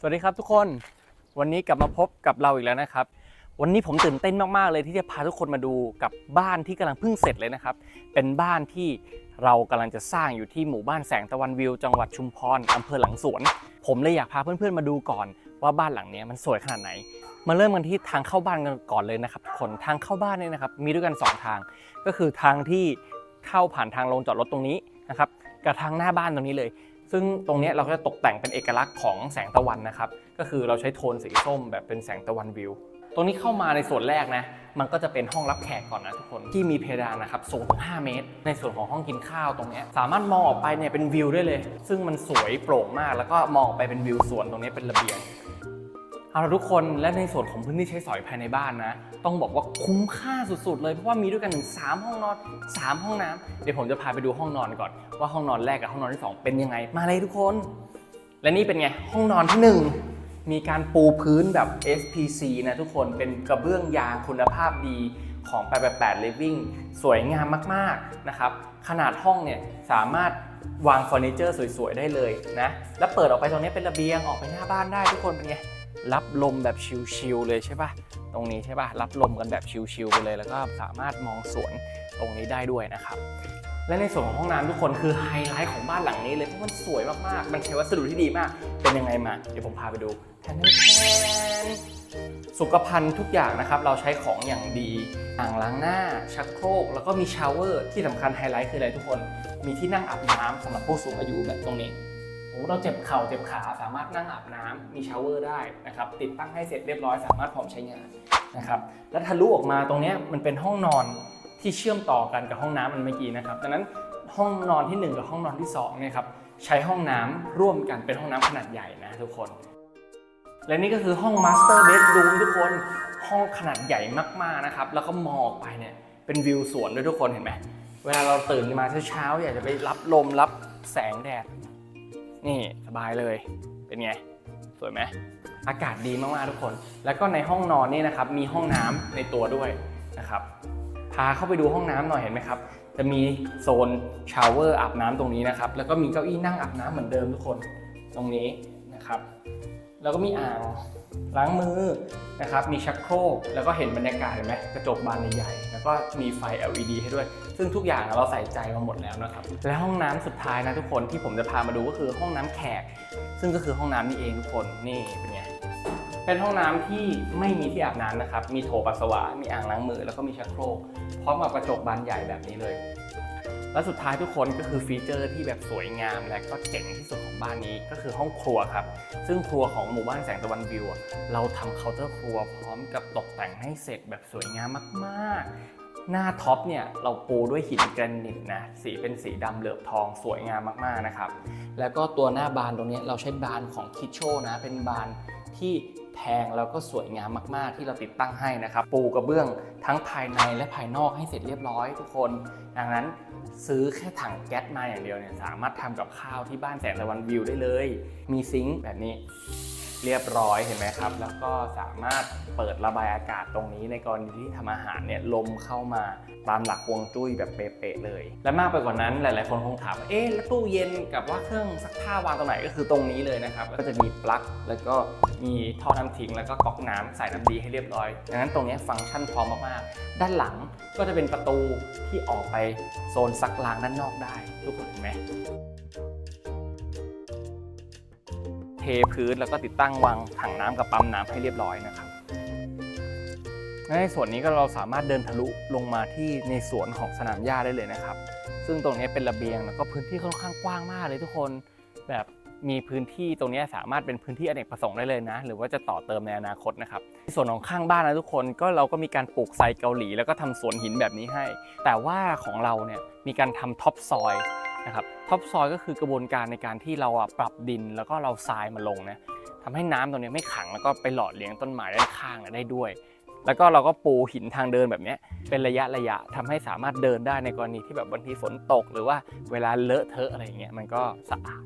สวัสดีครับทุกคนวันนี้กลับมาพบกับเราอีกแล้วนะครับ วันนี้ผมตื่นเต้นมากๆเลยที่จะพาทุกคนมาดูกับบ้านที่กำลังเพิ่งเสร็จเลยนะครับ เป็นบ้านที่เรากำลังจะสร้างอยู่ที่หมู่บ้านแสงตะวันวิว จังหวัดชุมพรอำเภอหลังสวน ผมเลยอยากพาเพื่อนๆมาดูก่อนว่าบ้านหลังนี้มันสวยขนาดไหน มาเริ่มกันที่ทางเข้าบ้านกันก่อนเลยนะครับทุกคนทางเข้าบ้านเนี่ยนะครับมีด้วยกันสองทาง ก็คือทางที่เข้าผ่านทางลงจอดรถตรงนี้นะครับกับทางหน้าบ้านตรงนี้เลย ซึ่งตรงนี้เราก็จะตกแต่งเป็นเอกลักษณ์ของแสงตะวันนะครับ ก็คือเราใช้โทนสีส้มแบบเป็นแสงตะวันวิว ตรงนี้เข้ามาในส่วนแรกนะ มันก็จะเป็นห้องรับแขกก่อนนะทุกคน ที่มีเพดานนะครับสูงถึง 5 เมตร ในส่วนของห้องกินข้าวตรงนี้สามารถมองออกไปเนี่ยเป็นวิวได้เลย ซึ่งมันสวยโปร่งมาก แล้วก็มองไปเป็นวิวสวนตรงนี้เป็นระเบียง เอาละทุกคนและในส่วนของพื้นที่ใช้สอยภายในบ้านนะ ต้องบอกว่าคุ้มค่าสุดๆเลยเพราะว่ามีด้วยกันถึง3ห้องนอน 3 ห้องน้ำเดี๋ยวผมจะพาไปดูห้องนอนก่อน ว่าห้องนอนแรกกับห้องนอนที่ 2 เป็นยังไงมาเลยทุกคน และนี่เป็นไงห้องนอนที่ 1 มีการปูพื้นแบบ SPC นะทุกคนเป็นกระเบื้องยางคุณภาพดีของ 888 Living สวยงามมากๆนะครับขนาดห้องเนี่ยสามารถวางเฟอร์นิเจอร์สวยๆได้เลยนะแล้วเปิดออกไปตรงนี้เป็นระเบียงออกไปหน้าบ้านได้ทุกคนเป็นไง รับลมแบบชิลๆเลยใช่ปะตรงนี้ใช่ปะรับลมกันแบบชิลๆไปเลย แล้วก็สามารถมองสวนตรงนี้ได้ด้วยนะครับและในส่วนของห้องน้ำทุกคนคือไฮไลท์ของบ้านหลังนี้เลยเพราะมันสวยมากๆ มันใช้วัสดุที่ดีมาก เป็นยังไงมา เดี๋ยวผมพาไปดูแทนแทนสุขภัณฑ์ทุกอย่างนะครับ เราใช้ของอย่างดีอ่างล้างหน้า ชักโครก แล้วก็มีชาวเวอร์ที่สำคัญไฮไลท์คืออะไรทุกคน มีที่นั่งอาบน้ำสำหรับผู้สูงอายุแบบตรงนี้ เราเจ็บเข่าเจ็บขาสามารถนั่งอาบน้ำมีชาวเวอร์ได้นะครับติดตั้งให้เสร็จเรียบร้อยสามารถพร้อมใช้งานนะครับแล้วทะลุออกมาตรงนี้มันเป็นห้องนอนที่เชื่อมต่อกันกับห้องน้ำมันเมื่อกี้นะครับดังนั้นห้องนอนที่ 1 กับห้องนอนที่2เนี่ยครับใช้ห้องน้ำร่วมกันเป็นห้องน้ำขนาดใหญ่นะทุกคน และนี่ก็คือห้องมาสเตอร์เบดรูมทุกคนห้องขนาดใหญ่มากๆนะครับแล้วก็มองออกไปเนี่ยเป็นวิวสวนด้วยทุกคนเห็นไหมเวลาเราตื่นมาเช้าๆอยากจะไปรับลมรับแสงแดด นี่สบายเลย เป็นไง สวยไหม อากาศดีมากๆทุกคน แล้วก็ในห้องนอนนี่นะครับ มีห้องน้ำในตัวด้วยนะครับ พาเข้าไปดูห้องน้ำหน่อยเห็นไหมครับ จะมีโซนชาวเวอร์อาบน้ำตรงนี้นะครับ แล้วก็มีเก้าอี้นั่งอาบน้ำเหมือนเดิมทุกคน ตรงนี้นะครับ แล้วก็มีอ่างล้างมือนะครับ มีชักโครก แล้วก็เห็นบรรยากาศเห็นไหมกระจกบานใหญ่ๆ แล้วก็มีไฟ LED ให้ด้วย ซึ่งทุกอย่างเราใส่ใจมาหมดแล้วนะครับ และห้องน้ำสุดท้ายนะทุกคนที่ผมจะพามาดูก็คือห้องน้ำแขก ซึ่งก็คือห้องน้ำนี่เองทุกคน นี่เป็นไง เป็นห้องน้ำที่ไม่มีที่อาบน้ำนะครับ มีโถปัสสาวะ มีอ่างล้างมือ แล้วก็มีชักโครก พร้อมกับกระจกบานใหญ่แบบนี้เลย และสุดท้ายทุกคนก็คือฟีเจอร์ที่แบบสวยงาม และก็เจ๋งที่สุดของบ้านนี้ก็คือห้องครัวครับ ซึ่งครัวของหมู่บ้านแสงตะวันวิว เราทำเคาน์เตอร์ครัวพร้อมกับตกแต่งให้เสร็จแบบสวยงามมากๆหน้าท็อปเนี่ยเราปูด้วยหินแกรนิตนะสีเป็นสีดำเหลือบทองสวยงามมากๆนะครับ แล้วก็ตัวหน้าบานตรงนี้เราใช้บานของคิโชนะเป็นบานที่ แพงแล้วก็สวยงามมากๆ ที่เราติดตั้งให้นะครับ ปูกระเบื้องทั้งภายในและภายนอกให้เสร็จเรียบร้อยทุกคน ดังนั้นซื้อแค่ถังแก๊สมาอย่างเดียวเนี่ยสามารถทำกับข้าวที่บ้านแสงตะวันวิวได้เลย มีซิงค์แบบนี้ เรียบร้อยเห็นไหมครับ แล้วก็สามารถเปิดระบายอากาศตรงนี้ในกรณีที่ทำอาหารเนี่ยลมเข้ามาตามหลักฮวงจุ้ยแบบเป๊ะๆเลย และมากไปกว่านั้นหลาย ๆ คนคงถามเอ๊ะแล้วตู้เย็นกับว่าเครื่องซักผ้าวางตรงไหนก็คือตรงนี้เลยนะครับก็จะมีปลั๊กแล้วก็มีท่อน้ำทิ้งแล้วก็ก๊อกน้ำใส่น้ำดีให้เรียบร้อยดังนั้นตรงนี้ฟังก์ชันพร้อมมากๆด้านหลังก็จะเป็นประตูที่ออกไปโซนซักล้างด้านนอกได้ทุกคนเห็นไหม พื้นแล้วก็ติดตั้งวางถังน้ำกับปั๊มน้ำให้เรียบร้อยนะครับในส่วนนี้ก็เราสามารถเดินทะลุลงมาที่ในสวนของสนามหญ้าได้เลยนะครับ ซึ่งตรงนี้เป็นระเบียงแล้วก็พื้นที่ค่อนข้างกว้างมากเลยทุกคนแบบมีพื้นที่ตรงนี้สามารถเป็นพื้นที่อเนกประสงค์ได้เลยนะ หรือว่าจะต่อเติมในอนาคตนะครับส่วนของข้างบ้านนะทุกคนก็เราก็มีการปลูกไซเกาหลี แล้วก็ทำสวนหินแบบนี้ให้ แต่ว่าของเราเนี่ยมีการทำท็อปซอย นะครับท็อปซอยก็คือกระบวนการในการที่เราปรับดินแล้วก็เราทรายมาลงนะทำให้น้ำตรงนี้ไม่ขังแล้วก็ไปหล่อเลี้ยงต้นไม้ด้านข้างได้ด้วย แล้วก็เราก็ปูหินทางเดินแบบนี้เป็นระยะระยะทำให้สามารถเดินได้ในกรณีที่แบบบางทีฝนตก หรือว่าเวลาเลอะเทอะอะไรอย่างเงี้ยมันก็สะอาด